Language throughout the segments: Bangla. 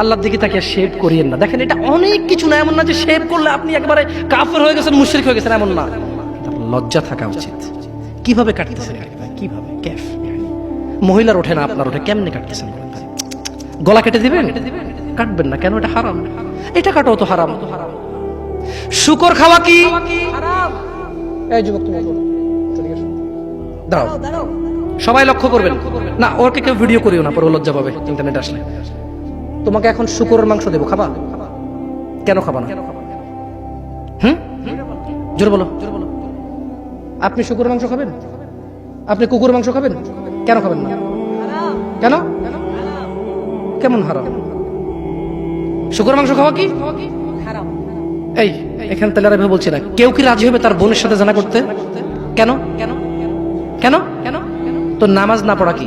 আল্লাহর দিকে তাকে শেভ করিয়েন না। দেখেন, এটা অনেক কিছু না, এমন না যে শেভ করলে আপনি একবারে কাফের হয়ে গেছেন, মুশরিক হয়ে গেছেন, এমন না। লজ্জা থাকা উচিত। কীভাবে কাটতেছেন কীভাবে? ক্যাফ মহিলার ওঠে না, আপনার ওঠে, কেমনে কাটতেছেন? গলা কেটে দিবেন? কাটবেন না, কেন এটা হারাম? এটা কাটো তো হারাম। শুকর খাওয়া কি? এই যুবক, তুমি। দাঁড়াও। সবাই লক্ষ্য করবেন। না ওকে কেউ ভিডিও করিও না, পরে লজ্জা পাবে, ইন্টারনেট আসলে। তোমাকে এখন শুকরের মাংস দেবো, খাবা? কেন খাবা না? হুম? জোরে বলো। আপনি শুকুরের মাংস খাবেন? আপনি কুকুরের মাংস খাবেন? কেন খাবেন না? কেন? কেমন হারাম? শুকুর মাংস খাওয়া কি? এই, এখানে তাহলে আর বলছি না। কেউ কি রাজি হবে তার বোনের সাথে জানা করতে? কেন? কেন? কেন? কেন তো নামাজ না পড়া কি?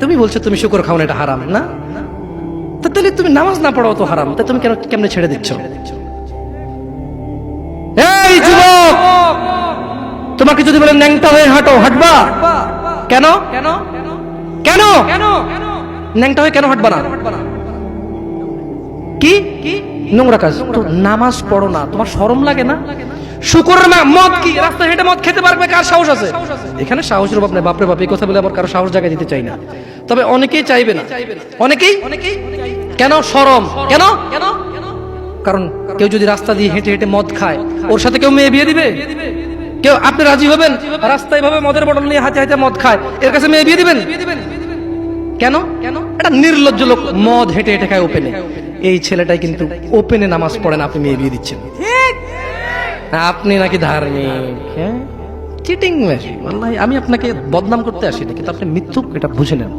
তুমি বলছো তুমি শুকর খাও না এটা হারাম না? তাহলে তুমি নামাজ না পড়াও তো হারাম তা তুমি কেন কেমনে ছেড়ে দিচ্ছ? এই যুবক! তোমাকে যদি বলে ন্যাংটা হয়ে হাঁটো হাঁটবা? কেন? কেন? কেন? ন্যাংটা হয়ে কেন হাঁটবা না? কি? নোংরা কাজ। তো নামাজ পড়ো না তোমার শরম লাগে না? শুকুরের মা- মদ কি? রাস্তায় হেঁটে মদ খেতে পারবে? কার সাহস আছে? এখানে সাহসের অভাব নেই, বাপরে বাপ কথা বলে আবার কারও সাহস জায়গায় দিতে চাই না। তবে অনেকেই চাইবে না। অনেকেই? কেন? শরম কেন? কারণ কেউ যদি রাস্তা দিয়ে হেঁটে হেঁটে মদ খায়, ওর সাথে কেউ মেয়ে বিয়ে দিবে? কেউ? আপনি রাজি হবেন? রাস্তায় ভাবে মদের বটল নিয়ে হাতে হাতে মদ খায়, এর কাছে মেয়ে বিয়ে দিবেন? কেন? কেন এটা নির্লজ্জ লোক মদ হেঁটে হেঁটে খায় ওপেনে। এই ছেলেটাই কিন্তু ওপেনে নামাজ পড়েন আপনি মেয়ে বিয়ে দিচ্ছেন। আপনি নাকি ধার্মিক হ্যাঁ? চিটিং আমি আপনাকে বদনাম করতে আসিনি, কিন্তু আপনি মিথ্যুক, এটা বুঝে নেন।